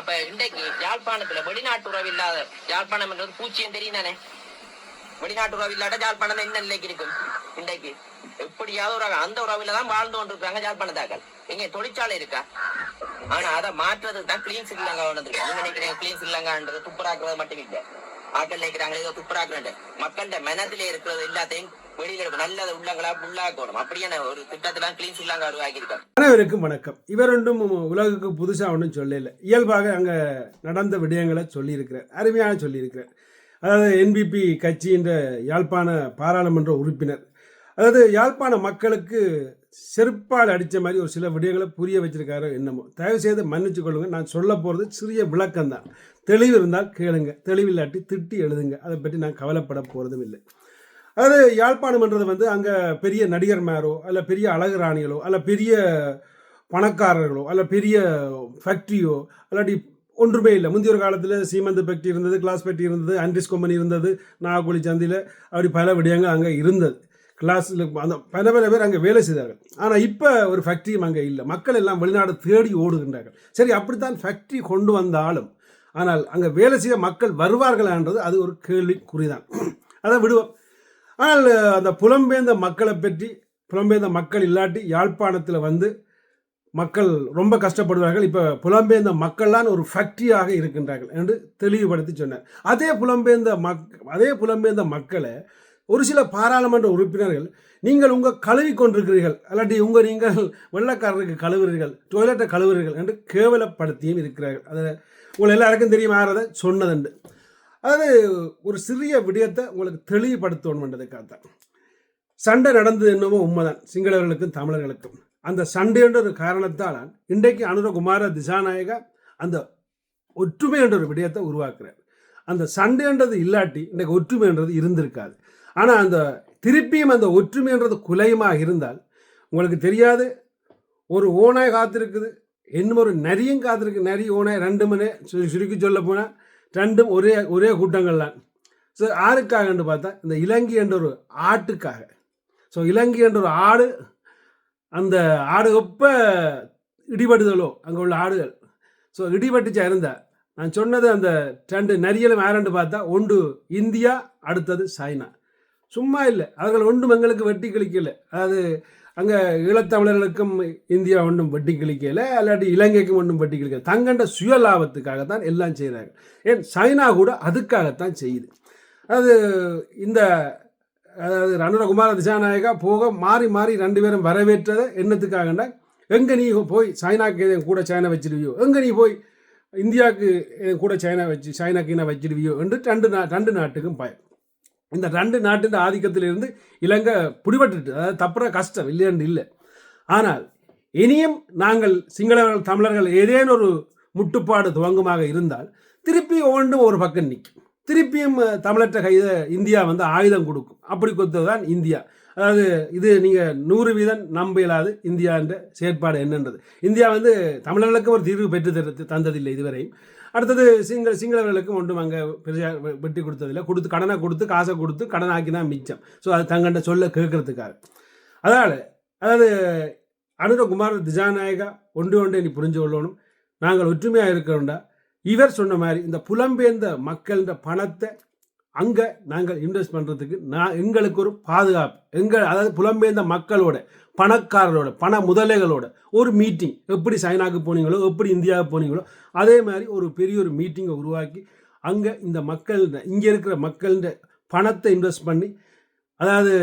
அப்ப இன்றைக்கு யாழ்ப்பாணத்துல வெளிநாட்டு உறவு இல்லாத யாழ்ப்பாணம் என்றது பூச்சியம் தெரியும் தானே வெளிநாட்டு உறவு இல்லாத யாழ்ப்பாணம் என்ன நிலைக்கு இருக்கும். இன்றைக்கு எப்படியாவது உறவு அந்த உறவுல தான் வாழ்ந்து கொண்டிருக்காங்க யாழ்ப்பாணத்தாக்கள் எங்க தொழிற்சாலை இருக்கா? ஆனா அதை மாற்றுறது தான் கிளீன் ஸ்ரீலங்கா வந்திருக்கு நீங்க நினைக்கிறீங்க கிளீன் ஸ்ரீலங்கான்றது துப்புராக்குறது மட்டும் இல்லை. ஆக்கள் நினைக்கிறாங்க ஏதோ துப்புராக்குறேன் மக்கள்கிட்ட மனத்திலே இருக்கிறது எல்லாத்தையும் வெளியில நல்ல உள்ளங்களா உள்ளாக்கணும் அப்படியே ஒரு திட்டத்தெல்லாம் கிளீன் ஸ்ரீலங்கா உருவாக்கியிருக்காங்க அனைவருக்கும் வணக்கம். இவர் ஒன்றும் உலகுக்கு புதுசாக ஒன்றும் சொல்லல. இயல்பாக அங்கே நடந்த விடயங்களை சொல்லியிருக்கிறார். அருமையாக சொல்லியிருக்கிறார். அதாவது என்பிபி கட்சின்ற யாழ்ப்பாண பாராளுமன்ற உறுப்பினர். அதாவது யாழ்ப்பாண மக்களுக்கு செருப்பால் அடித்த மாதிரி ஒரு சில விடயங்களை புரிய வச்சிருக்காரு என்னமோ. தயவு செய்து மன்னிச்சு கொள்ளுங்க. நான் சொல்ல போகிறது சிறிய விளக்கம் தான் தெளிவு இருந்தால் கேளுங்க. தெளிவில்லாட்டி திட்டி எழுதுங்க. அதை பற்றி நான் கவலைப்பட போகிறதும் இல்லை. அதாவது யாழ்ப்பாணம்ன்றது வந்து அங்கே பெரிய நடிகர் மேரோ அல்ல பெரிய அழகு ராணிகளோ அல்ல பெரிய பணக்காரர்களோ அல்ல பெரிய ஃபேக்ட்ரியோ அல்லாட்டி ஒன்றுமே இல்லை. முந்தைய ஒரு காலத்தில் சீமந்த ஃபேக்ட்ரி இருந்தது கிளாஸ் ஃபேக்ட்ரி இருந்தது ஆண்டிஸ் கம்பெனி இருந்தது நாகக்குழி சந்தையில் அப்படி பல விடயங்கள் அங்கே இருந்தது. கிளாஸில் அந்த பல பல பேர் அங்கே வேலை செய்தார்கள். ஆனால் இப்போ ஒரு ஃபேக்ட்ரியும் அங்கே இல்லை. மக்கள் எல்லாம் வெளிநாடு தேடி ஓடுகின்றார்கள். சரி அப்படித்தான் ஃபேக்ட்ரி கொண்டு வந்தாலும் ஆனால் அங்கே வேலை செய்ய மக்கள் வருவார்களான்றது அது ஒரு கேள்விக்குறிதான். அதை விடுவோம். ஆனால் அந்த புலம்பெயர்ந்த மக்களை பற்றி புலம்பெயர்ந்த மக்கள் இல்லாட்டி யாழ்ப்பாணத்தில் வந்து மக்கள் ரொம்ப கஷ்டப்படுவார்கள். இப்போ புலம்பெயர்ந்த மக்கள்லாம் ஒரு ஃபேக்ட்ரியாக இருக்கின்றார்கள் என்று தெளிவுபடுத்தி சொன்னார். அதே புலம்பெயர்ந்த மக் அதே புலம்பெயர்ந்த மக்களை ஒரு சில பாராளுமன்ற உறுப்பினர்கள் நீங்கள் உங்கள் கழுவி கொண்டிருக்கிறீர்கள் அல்லாட்டி உங்கள் நீங்கள் வெள்ளக்காரருக்கு கழுவுறீர்கள் டொய்லெட்டை கழுவுறீர்கள் என்று கேவலப்படுத்தியும் இருக்கிறார்கள். அதில் உங்களை எல்லாருக்கும் தெரியும் ஆறதை சொன்னதுண்டு. அதாவது ஒரு சிறிய விடயத்தை உங்களுக்கு தெளிவுபடுத்தணுன்றதுக்காகத்தான் சண்டை நடந்தது என்னமோ உண்மைதான் சிங்களவர்களுக்கும் தமிழர்களுக்கும். அந்த சண்டைன்ற ஒரு காரணத்தால் இன்றைக்கு அனுரகுமார திசாநாயகா அந்த ஒற்றுமை என்ற ஒரு விடயத்தை உருவாக்குறார். அந்த சண்டைன்றது இல்லாட்டி இன்றைக்கு ஒற்றுமைன்றது இருந்திருக்காது. ஆனால் அந்த திருப்பியும் அந்த ஒற்றுமைன்றது குலையுமாக இருந்தால் உங்களுக்கு தெரியாது. ஒரு ஓனாய் காத்திருக்குது இன்னும் ஒரு நரியும் காத்திருக்கு நரி ஓனாய் ரெண்டு மணி சு- சுருக்கி சொல்ல போனால் ரெண்டும் ஒரே ஒரே கூட்டங்கள் தான் ஸோ யாருக்காகன்னு பார்த்தா இந்த இலங்கை என்ற ஒரு ஆட்டுக்காக. ஸோ இலங்கை என்ற ஒரு ஆடு அந்த ஆடு எப்ப இடிபடுதலோ அங்கே உள்ள ஆடுகள். ஸோ இடிபட்டுச்சா இருந்தா நான் சொன்னது அந்த ரெண்டு நரியலும் யாரண்டு பார்த்தா ஒன்று இந்தியா அடுத்தது சைனா. சும்மா இல்லை. அவர்கள் ஒன்றும் எங்களுக்கு வெட்டி கிழிக்கல. அதாவது அங்கே ஈழத்தமிழர்களுக்கும் இந்தியா ஒன்றும் வட்டி கிழிக்கல இல்லாட்டி இலங்கைக்கும் ஒன்றும் வட்டி கிழிக்கல. தங்கண்ட சுய லாபத்துக்காகத்தான் எல்லாம் செய்கிறாங்க ஏன்? சைனா கூட அதுக்காகத்தான் செய்யுது. அது இந்த அதாவது ரணகுமார திசாநாயகா போக மாறி மாறி ரெண்டு பேரும் வரவேற்றதை என்னத்துக்காகண்டா எங்கே நீ போய் சைனாக்கு என் கூட சைனா வச்சிருவியோ எங்கே நீ போய் இந்தியாவுக்கு என் கூட சைனா வச்சு சைனாக்கு என்ன வச்சிருவியோ என்று ரெண்டு நா ரெண்டு நாட்டுக்கும் பயம். இந்த ரெண்டு நாட்டின் ஆதிக்கத்திலிருந்து இலங்கை பிடிபட்டுட்டு அதாவது தப்புற கஷ்டம் இல்லைன்னு இல்லை. ஆனால் இனியும் நாங்கள் சிங்களவர்கள் தமிழர்கள் ஏதேனும் ஒரு முட்டுப்பாடு துவங்குமாக இருந்தால் திருப்பி ஒவ்வொன்றும் ஒரு பக்கம் நிற்கும். திருப்பியும் தமிழற்ற கைத இந்தியா வந்து ஆயுதம் கொடுக்கும். அப்படி கொடுத்தது தான் இந்தியா. அதாவது இது நீங்கள் நூறு வீதம் நம்ப இயலாது இந்தியா என்ற செயற்பாடு என்னன்றது. இந்தியா வந்து தமிழர்களுக்கு ஒரு தீர்வு பெற்று தரு தந்ததில்லை இதுவரையும். அடுத்தது சிங்கள சிங்களவர்களுக்கும் ஒன்றும் அங்கே பெருசாக வெட்டி கொடுத்ததில்லை. கொடுத்து கடனை கொடுத்து காசை கொடுத்து கடன் ஆக்கினா தான் மிச்சம். ஸோ அது தங்கண்ட சொல்ல கேட்கறதுக்காக. அதனால் அதாவது அனுரகுமார் திஜாநாயகா ஒன்று ஒன்றே நீ புரிஞ்சு கொள்ளணும். நாங்கள் ஒற்றுமையாக இருக்கிறோண்டா இவர் சொன்ன மாதிரி இந்த புலம்பெயர்ந்த மக்கள்ன்ற பணத்தை அங்கே நாங்கள் இன்வெஸ்ட் பண்ணுறதுக்கு நான் எங்களுக்கு ஒரு பாதுகாப்பு எங்கள் அதாவது புலம்பெயர்ந்த மக்களோட பணக்காரரோட பண முதலைகளோட ஒரு மீட்டிங் எப்படி சைனாக்கு போனீங்களோ எப்படி இந்தியாவுக்கு போனீங்களோ அதே மாதிரி ஒரு பெரிய ஒரு மீட்டிங்கை உருவாக்கி அங்கே இந்த மக்கள் இங்கே இருக்கிற மக்கள்ன்ற பணத்தை இன்வெஸ்ட் பண்ணி அதாவது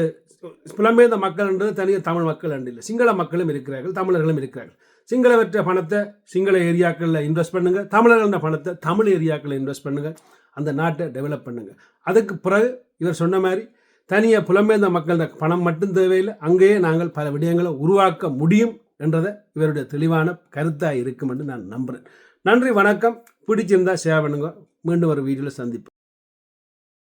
புலம்பெயர்ந்த மக்கள்ன்றது தனியாக தமிழ் மக்கள் அன்று இல்லை. சிங்கள மக்களும் இருக்கிறார்கள் தமிழர்களும் இருக்கிறார்கள். சிங்களவற்ற பணத்தை சிங்கள ஏரியாக்களில் இன்வெஸ்ட் பண்ணுங்கள் தமிழர்கள பணத்தை தமிழ் ஏரியாக்களில் இன்வெஸ்ட் பண்ணுங்கள் அந்த நாட்டை டெவலப் பண்ணுங்க. அதுக்கு பிறகு இவர் சொன்ன மாதிரி தனியாக புலம்பெயர்ந்த மக்கள் பணம் மட்டும் தேவையில்லை அங்கேயே நாங்கள் பல விடயங்களை உருவாக்க முடியும் என்றதை இவருடைய தெளிவான கருத்தாக இருக்கும் என்று நான் நம்புகிறேன் நன்றி வணக்கம். பிடிச்சிருந்தா ஷேர் பண்ணுங்க. மீண்டும் ஒரு வீடியோவில் சந்திப்போம்.